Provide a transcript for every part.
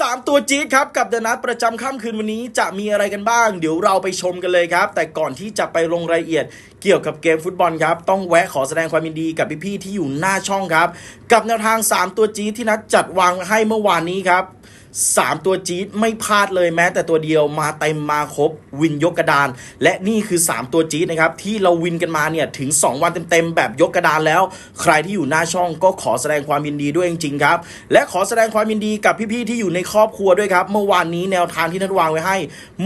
สามตัวจี๊ดครับ กับเดนัดประจำค่ำคืนวันนี้จะมีอะไรกันบ้าง เดี๋ยวเราไปชมกันเลยครับ แต่ก่อนที่จะไปลงรายละเอียดเกี่ยวกับเกมฟุตบอลครับ ต้องแวะขอแสดงความยินดีกับพี่ๆที่อยู่หน้าช่องครับ กับแนวทาง 3 ตัวจี๊ดที่นัดจัดวางให้เมื่อวานนี้ครับ 3 ตัวจี๊ดไม่พลาดเลยแม้แต่ตัวเดียวมาเต็มมาครบวินยกกระดาน และนี่คือ 3 ตัวจี๊ดนะครับที่เราวินกันมาเนี่ยถึง 2 วันเต็มๆแบบยกกระดานแล้ว ใครที่อยู่หน้าช่องก็ขอแสดงความยินดีด้วยจริงๆครับ และขอแสดงความยินดีกับพี่ๆที่อยู่ในครอบครัวด้วยครับเมื่อวานนี้แนวทางที่นัดวางไว้ให้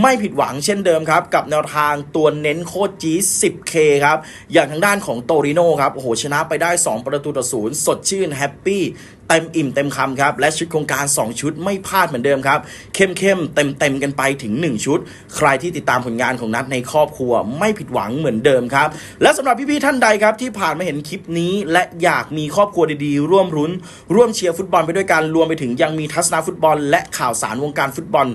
ไม่ผิดหวังเช่นเดิมครับกับแนวทางตัวเน้นโคตรจี๊ด 10K ครับอย่างทางด้านของโตริโนครับโอ้โหชนะไปได้ 2 ประตูต่อศูนย์สดชื่นแฮปปี้ เต็มอิ่มเต็มคำครับ และชุดโครงการ 2 ชุดไม่พลาดเหมือนเดิมครับ เข้มเข้มเต็มเต็มกันไปถึง 1 ชุด ใครที่ติดตามผลงานของนัดในครอบครัวไม่ผิดหวังเหมือนเดิมครับ และสำหรับพี่ๆท่านใดครับที่ผ่านมาเห็นคลิปนี้ และอยากมีครอบครัวดีๆ ร่วมรุ้น ร่วมเชียร์ฟุตบอลไปด้วยกันรวมไปถึงยังมีทัศนาฟุตบอล และข่าวสารวงการฟุตบอล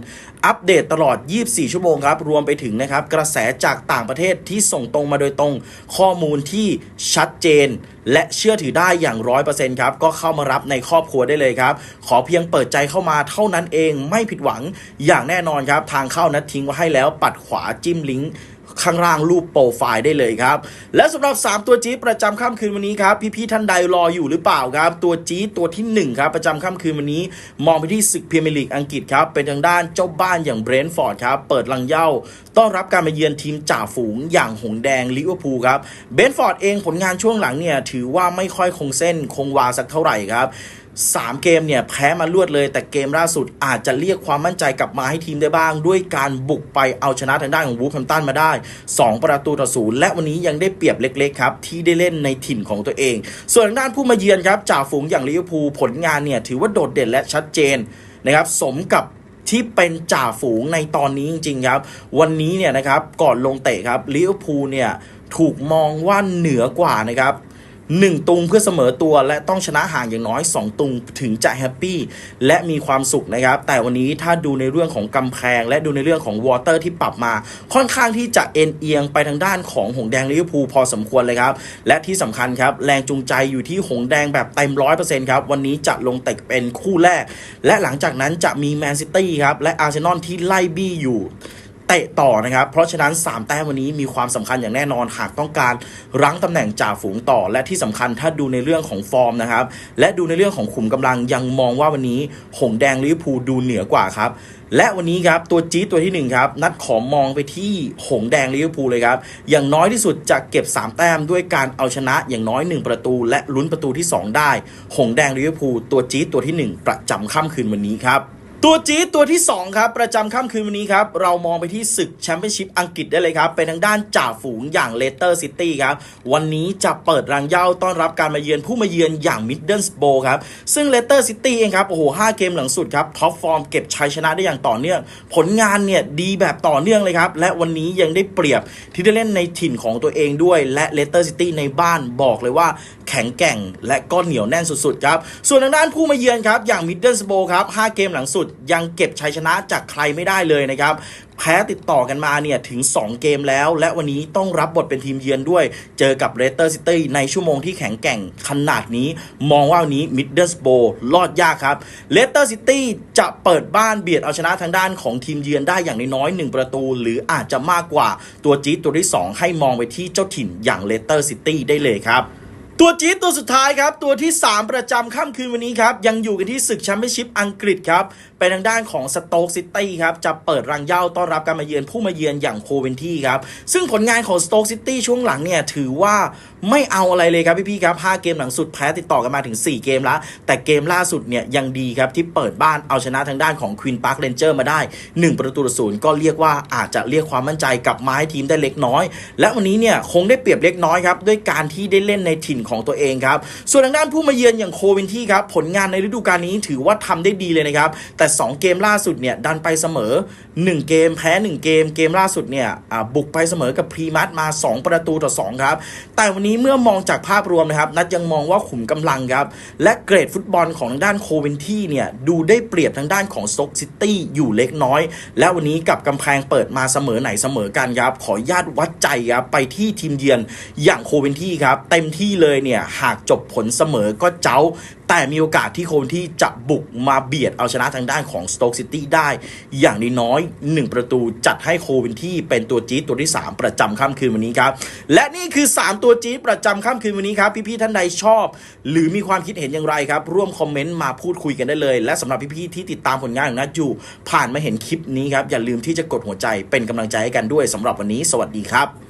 อัปเดตตลอด 24 ชั่วโมงครับรวมไปถึงนะครับกระแสจากต่างประเทศที่ส่งตรงมาโดยตรง ข้อมูลที่ชัดเจน และเชื่อถือได้อย่างร้อยเปอร์เซ็นต์ครับ ก็เข้ามารับในครอบครัวได้เลยครับ ขอเพียงเปิดใจเข้ามาเท่านั้นเองไม่ผิดหวังอย่างแน่นอนครับ ทางเข้านัดทิ้งไว้ให้แล้วปัดขวาจิ้มลิงก์ ข้างล่างรูปโปรไฟล์ได้เลยครับ และสำหรับ 3 ตัวจี๊ดประจำค่ำคืนวันนี้ครับพี่ๆท่านใดรออยู่หรือเปล่าครับ ตัวจี๊ดตัวที่ 1 ครับ ประจำค่ำคืนวันนี้ มองไปที่ศึกพรีเมียร์ลีกอังกฤษครับ เป็นทางด้านเจ้าบ้านอย่างเบรนท์ฟอร์ดครับ เปิดลังเย่าต้อนรับการมาเยือนทีมจ่าฝูงอย่างหงแดงลิเวอร์พูลครับเบรนท์ฟอร์ดเองผลงานช่วงหลังเนี่ยถือว่าไม่ค่อยคงเส้นคงวาสักเท่าไหร่ครับ 3 เกมเนี่ย แพ้มารวดเลย แต่เกมล่าสุดอาจจะเรียกความมั่นใจกลับมาให้ทีมได้บ้าง ด้วยการบุกไปเอาชนะทางด้านของวูฟแฮมตันมาได้ 2 ประตูต่อศูนย์และวันนี้ยังได้เปรียบเล็กๆครับ ที่ได้เล่นในถิ่นของตัวเอง ส่วนทางด้านผู้มาเยือนครับจ่าฝูงอย่างลิเวอร์พูลผลงานเนี่ยถือว่าโดดเด่นและชัดเจนนะครับสมกับที่เป็นจ่าฝูงในตอนนี้จริงๆครับ วันนี้เนี่ยนะครับก่อนลงเตะครับลิเวอร์พูลเนี่ยถูกมองว่าเหนือกว่านะครับ หนึ่งตุงเพื่อเสมอตัวและต้องชนะห่างอย่างน้อย 2 ตุงถึงจะแฮปปี้และมีความสุขนะครับ แต่วันนี้ถ้าดูในเรื่องของกำแพง และดูในเรื่องของวอเตอร์ที่ปรับมา ค่อนข้างที่จะเอ็นเอียงไปทางด้านของหงแดงลิเวอร์พูลพอสมควรเลยครับ และที่สำคัญครับ แรงจูงใจอยู่ที่หงแดงแบบเต็มร้อยเปอร์เซ็นต์ครับ วันนี้จะลงเตะเป็นคู่แรก และหลังจากนั้นจะมีแมนซิตี้ครับและอาร์เซนอลที่ไล่บี้อยู่ เตะต่อนะครับ เพราะฉะนั้น 3 แต้มวันนี้มีความสำคัญอย่างแน่นอนหากต้องการรั้งตำแหน่งจ่าฝูงต่อ และที่สำคัญถ้าดูในเรื่องของฟอร์มนะครับ และดูในเรื่องของขุมกำลังยังมองว่าวันนี้ หงแดงลิเวอร์พูลดูเหนือกว่าครับและวันนี้ครับ ตัวจี๊ดตัวทีหนึ่1 ครับ นัดขอมองไปที่หงแดงลิเวอร์พูลเลยครับ อย่างน้อยที่สุดจะเก็บ 3 แต้มด้วยการเอาชนะอย่างน้อย 1 ประตู และลุ้นประตูที่ 2 ได้ หงแดงลิเวอร์พูลตัวจี๊ดตัวทีหนึ่1 ประจำค่ำคืนวันนี้ครับ ตัวจี๊ดตัวที่ 2 ครับ ประจำค่ำคืนวันนี้ครับ เรามองไปที่ศึกแชมเปี้ยนชิพอังกฤษได้เลยครับ เป็นทางด้านจ่าฝูงอย่างเลสเตอร์ซิตี้ครับ วันนี้จะเปิดรังเย่าต้อนรับการมาเยือนผู้มาเยือนอย่างมิดเดิลสโบครับ ซึ่งเลสเตอร์ซิตี้เองครับ โอ้โห5เกมหลังสุดครับ ท็อปฟอร์มเก็บชัยชนะได้อย่างต่อเนื่อง ผลงานเนี่ยดีแบบต่อเนื่องเลยครับ และวันนี้ยังได้เปรียบที่ได้เล่นในถิ่นของตัวเองด้วย และเลสเตอร์ซิตี้ในบ้านบอกเลยว่าแข็งแกร่ง และก็เหนียวแน่นสุดๆครับ ส่วนทางด้านผู้มาเยือนครับ อย่างมิดเดิลสโบครับ5เกมหลังสุด ยังเก็บชัยชนะจากใครไม่ได้เลยนะครับแพ้ติดต่อกันมาเนี่ยถึง 2 เกมแล้ว และวันนี้ต้องรับบทเป็นทีมเยือนด้วย เจอกับเรสเตอร์ซิตี้ในชั่วโมงที่แข็งแกร่งขนาดนี้ มองว่าวันนี้มิดเดิลสโบรอดยากครับเรสเตอร์ซิตี้จะเปิดบ้านเบียดเอาชนะทางด้านของทีมเยือนได้อย่างน้อยๆ1ประตู หรืออาจจะมากกว่าตัวจี๊ดตัวที่ 2 ให้มองไปที่เจ้าถิ่นอย่างเลสเตอร์ซิตี้ได้เลยครับ ตัวจี๊ดตัวสุดท้ายครับ ตัวที่ 3 ประจำค่ำคืนวันนี้ครับ ยังอยู่กันที่ศึกแชมเปี้ยนชิพอังกฤษครับ เป็นทางด้านของสโต๊กซิตี้ครับ จะเปิดรังเย่าต้อนรับการมาเยือนผู้มาเยือนอย่างโคเวนที่ครับ ซึ่งผลงานของสโต๊กซิตี้ช่วงหลังเนี่ย ถือว่าไม่เอาอะไรเลยครับพี่ๆครับ 5 เกมหลังสุดแพ้ติดต่อกันมาถึง 4 เกมแล้ว แต่เกมล่าสุดเนี่ยยังดีครับที่เปิดบ้านเอาชนะทางด้านของควีนพาร์คเรนเจอร์มาได้ 1 ประตูต่อศูนย์ก็เรียกว่าอาจจะเรียกความมั่นใจกลับมาให้ทีมได้เล็กน้อย และวันนี้เนี่ยคงได้เปรียบเล็กน้อยครับด้วยการที่ได้เล่นในถิ่นของตัวเองครับ ส่วนทางด้านผู้มาเยือนอย่างโควินที่ครับ ผลงานในฤดูกาลนี้ถือว่าทำได้ดีเลยนะครับ แต่ 2 เกมล่าสุดเนี่ย ดันไปเสมอ 1 เกมแพ้ 1 เกม เกมล่าสุดเนี่ยบุกไปเสมอกับพรีมัตมา 2 ประตูต่อ 2 ครับ แต่วันนี้เมื่อมองจากภาพรวมนะครับ นัดยังมองว่าขุมกำลังครับ และเกรดฟุตบอลของทางด้านโควินที่เนี่ยดูได้เปรียบทางด้านของสโต๊กซิตี้อยู่เล็กน้อย และวันนี้กับกำแพงเปิดมาเสมอไหนเสมอกันครับขออนุญาตวัดใจครับไปที่ทีมเยือนอย่างโควินที่ครับเต็มที่เลยเลยเนี่ยหากจบผลเสมอก็เจ้า แต่มีโอกาสที่โคนที่จะบุกมาเบียดเอาชนะทางด้านของสโต๊กซิตี้ได้ อย่างน้อยๆ1ประตูจัดให้โคเวนที่เป็นตัวจี๊ดตัวที่ 3 ประจำค่ำคืนวันนี้ครับ และนี่คือ 3 ตัวจี๊ดประจำค่ำคืนวันนี้ครับ พี่ๆท่านใดชอบ หรือมีความคิดเห็นอย่างไรครับ ร่วมคอมเมนต์มาพูดคุยกันได้เลย และสำหรับพี่ๆที่ติดตามผลงานของนัทอยู่ผ่านมาเห็นคลิปนี้ครับอย่าลืมที่จะกดหัวใจเป็นกำลังใจให้กันด้วยสำหรับวันนี้ สวัสดีครับ